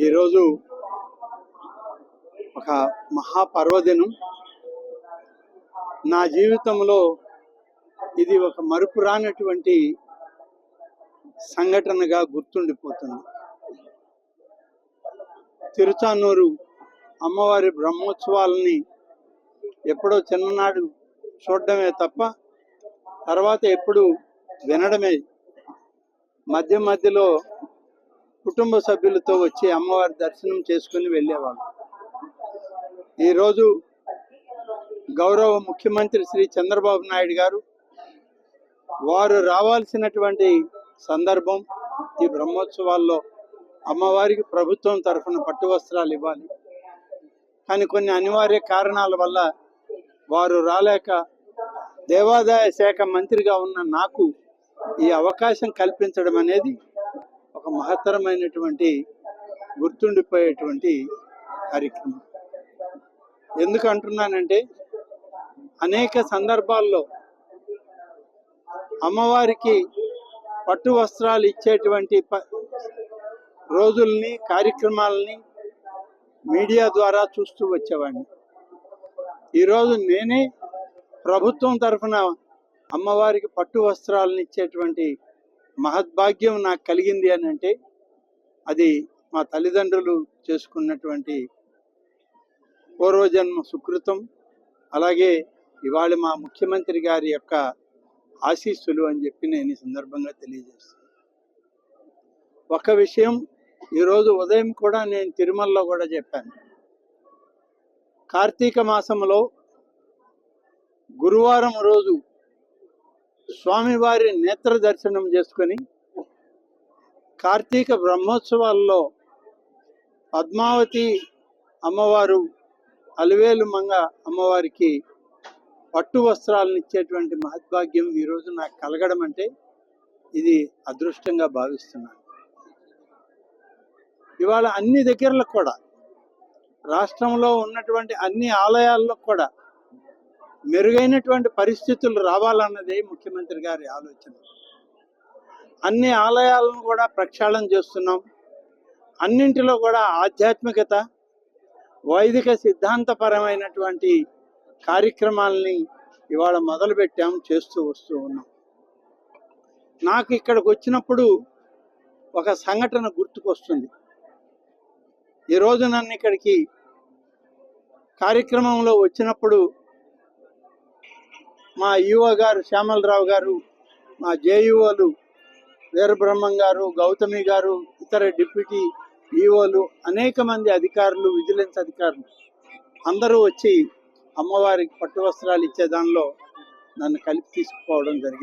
ఈరోజు ఒక మహాపర్వదినం. నా జీవితంలో ఇది ఒక మరుపురానటువంటి సంఘటనగా గుర్తుండిపోతుంది. తిరుచానూరు అమ్మవారి బ్రహ్మోత్సవాలని ఎప్పుడో చిన్ననాడు చూడడమే తప్ప తర్వాత ఎప్పుడు వినడమే. మధ్య మధ్యలో కుటుంబ సభ్యులతో వచ్చి అమ్మవారి దర్శనం చేసుకుని వెళ్ళేవాళ్ళు. ఈరోజు గౌరవ ముఖ్యమంత్రి శ్రీ చంద్రబాబు నాయుడు గారు వారు రావాల్సినటువంటి సందర్భం ఈ బ్రహ్మోత్సవాల్లో అమ్మవారికి ప్రభుత్వం తరఫున పట్టు వస్త్రాలు ఇవ్వాలి. కానీ కొన్ని అనివార్య కారణాల వల్ల వారు రాలేక దేవాదాయ శాఖ మంత్రిగా ఉన్న నాకు ఈ అవకాశం కల్పించడం అనేది ఒక మహత్తరమైనటువంటి గుర్తుండిపోయేటువంటి కార్యక్రమం. ఎందుకు అంటున్నానంటే అనేక సందర్భాల్లో అమ్మవారికి పట్టు వస్త్రాలు ఇచ్చేటువంటి ప- రోజుల్ని కార్యక్రమాలని మీడియా ద్వారా చూస్తూ వచ్చేవాడిని. ఈరోజు నేనే ప్రభుత్వం తరఫున అమ్మవారికి పట్టు వస్త్రాలను ఇచ్చేటువంటి మహద్భాగ్యం నాకు కలిగింది అని అంటే అది మా తల్లిదండ్రులు చేసుకున్నటువంటి పూర్వజన్మ సుకృతం. అలాగే ఇవాళ మా ముఖ్యమంత్రి గారి యొక్క ఆశీస్సులు అని చెప్పి నేను ఈ సందర్భంగా తెలియజేస్తాను ఒక విషయం ఈరోజు ఉదయం కూడా నేను తిరుమలలో కూడా చెప్పాను. కార్తీక మాసంలో గురువారం రోజు స్వామివారి నేత్ర దర్శనం చేసుకొని కార్తీక బ్రహ్మోత్సవాల్లో పద్మావతి అమ్మవారు అలివేలు మంగ అమ్మవారికి పట్టు వస్త్రాలను ఇచ్చేటువంటి మహద్భాగ్యం ఈరోజు నాకు కలగడం అంటే ఇది అదృష్టంగా భావిస్తున్నాను. ఇవాళ అన్ని దగ్గరలో కూడా రాష్ట్రంలో ఉన్నటువంటి అన్ని ఆలయాల్లో కూడా మెరుగైనటువంటి పరిస్థితులు రావాలన్నదే ముఖ్యమంత్రి గారి ఆలోచన. అన్ని ఆలయాలను కూడా ప్రక్షాళన చేస్తున్నాం. అన్నింటిలో కూడా ఆధ్యాత్మికత వైదిక సిద్ధాంతపరమైనటువంటి కార్యక్రమాలని ఇవాళ మొదలుపెట్టాం చేస్తూ వస్తూ ఉన్నాం. నాకు ఇక్కడికి వచ్చినప్పుడు ఒక సంఘటన గుర్తుకొస్తుంది. ఈరోజు నన్ను ఇక్కడికి కార్యక్రమంలో వచ్చినప్పుడు మా ఈఓ గారు శ్యామలరావు గారు మా జేఈఓలు వీరబ్రహ్మం గారు గౌతమి గారు ఇతర డిప్యూటీ ఈఓలు అనేక మంది అధికారులు విజిలెన్స్ అధికారులు అందరూ వచ్చి అమ్మవారికి పట్టు వస్త్రాలు ఇచ్చే దానిలో నన్ను కలిపి తీసుకుపోవడం జరిగింది.